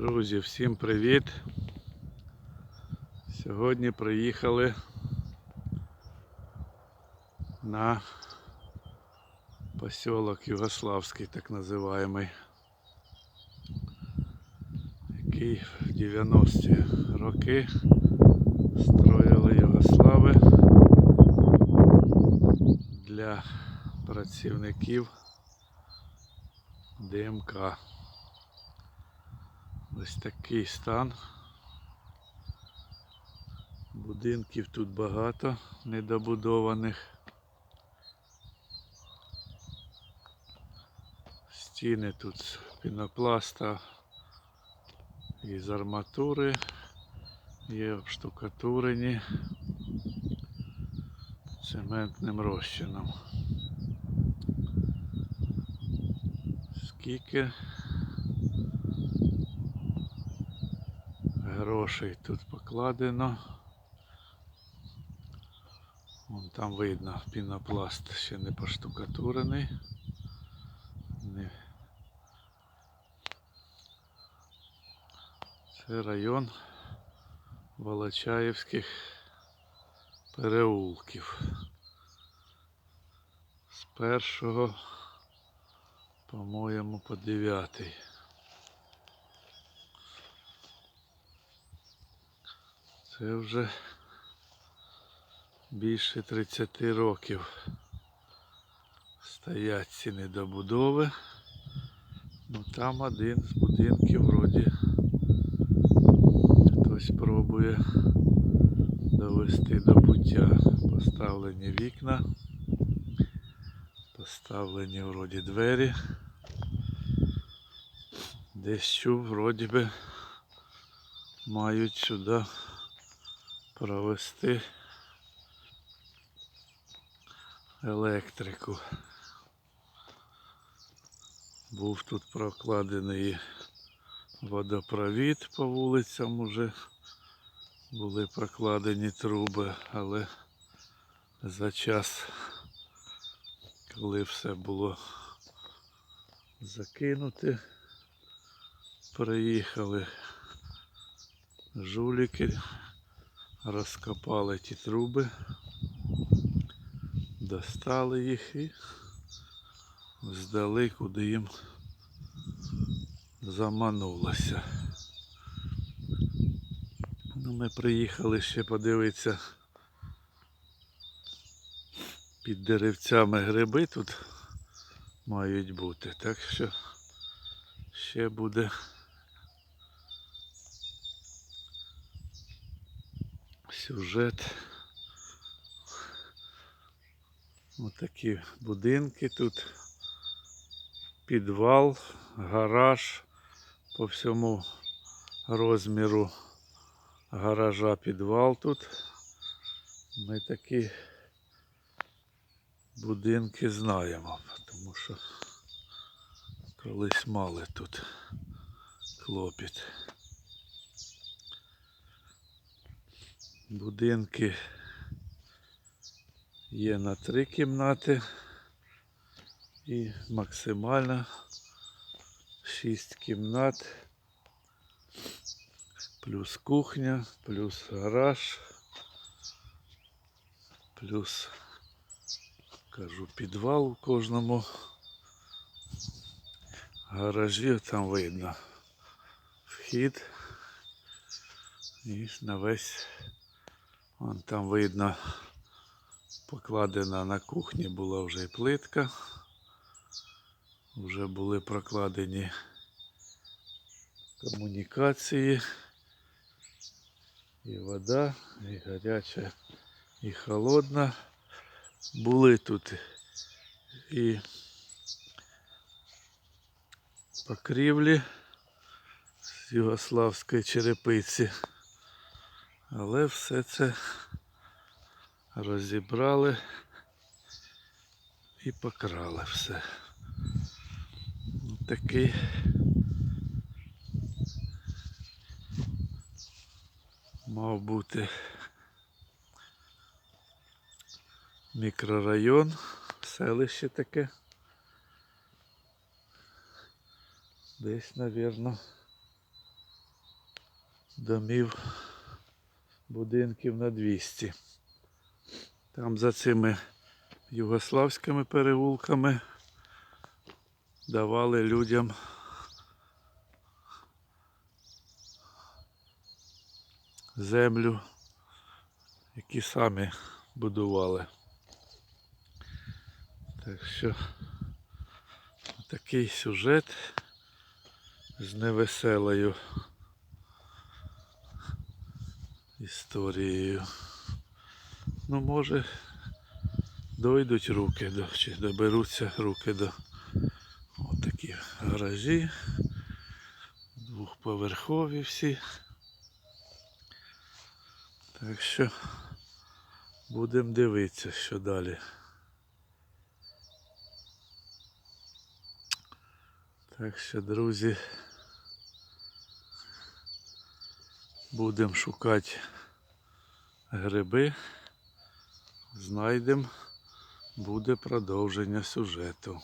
Друзі, всім привіт! Сьогодні приїхали на поселок Югославський, так називаємий, який в 90-ті роки строїли Югослави для працівників ДМК. Ось такий стан. Будинків тут багато недобудованих. Стіни тут з пінопласта із арматури, є обштукатурені цементним розчином. Скільки грошей тут покладено. Вон там видно, пінопласт ще не поштукатурений. Не. Це район Волочаївських переулків. З першого, по-моєму, по дев'ятий. Це вже більше 30 років стоять ці недобудови. Ну там один з будинків вроді хтось пробує довести до пуття. Поставлені вікна, поставлені вроді двері. Десь чув, вроді би мають сюди провести електрику. Був тут прокладений водопровід по вулицям уже були прокладені труби, але за час, коли все було закинуте, приїхали жуліки розкопали ті труби, достали їх і здали, куди їм заманулося. Ну, ми приїхали ще подивитися під деревцями гриби тут мають бути, так що ще буде сюжет. Отакі будинки тут. Підвал, гараж по всьому розміру гаража підвал тут. Ми такі будинки знаємо, тому що колись мали тут клопіт. Будинки є на три кімнати і максимально шість кімнат, плюс кухня, плюс гараж, плюс кажу підвал у кожному гаражі. Там видно вхід і на весь Вон там видно, покладена на кухні була вже і плитка. Вже були прокладені комунікації. І вода, і гаряча, і холодна. Були тут і покрівлі з югославської черепиці. Але все це розібрали і покрали все. Такий мав бути мікрорайон, селище таке. Десь, навірно, домів, будинків на 200. Там за цими югославськими переулками давали людям землю, які самі будували. Так що такий сюжет з невеселою історією. Ну, може, дойдуть руки до, чи доберуться руки до отакі гаражі, двохповерхові всі. Так що будемо дивитися, що далі. Так що, друзі, будемо шукати гриби, знайдемо, буде продовження сюжету.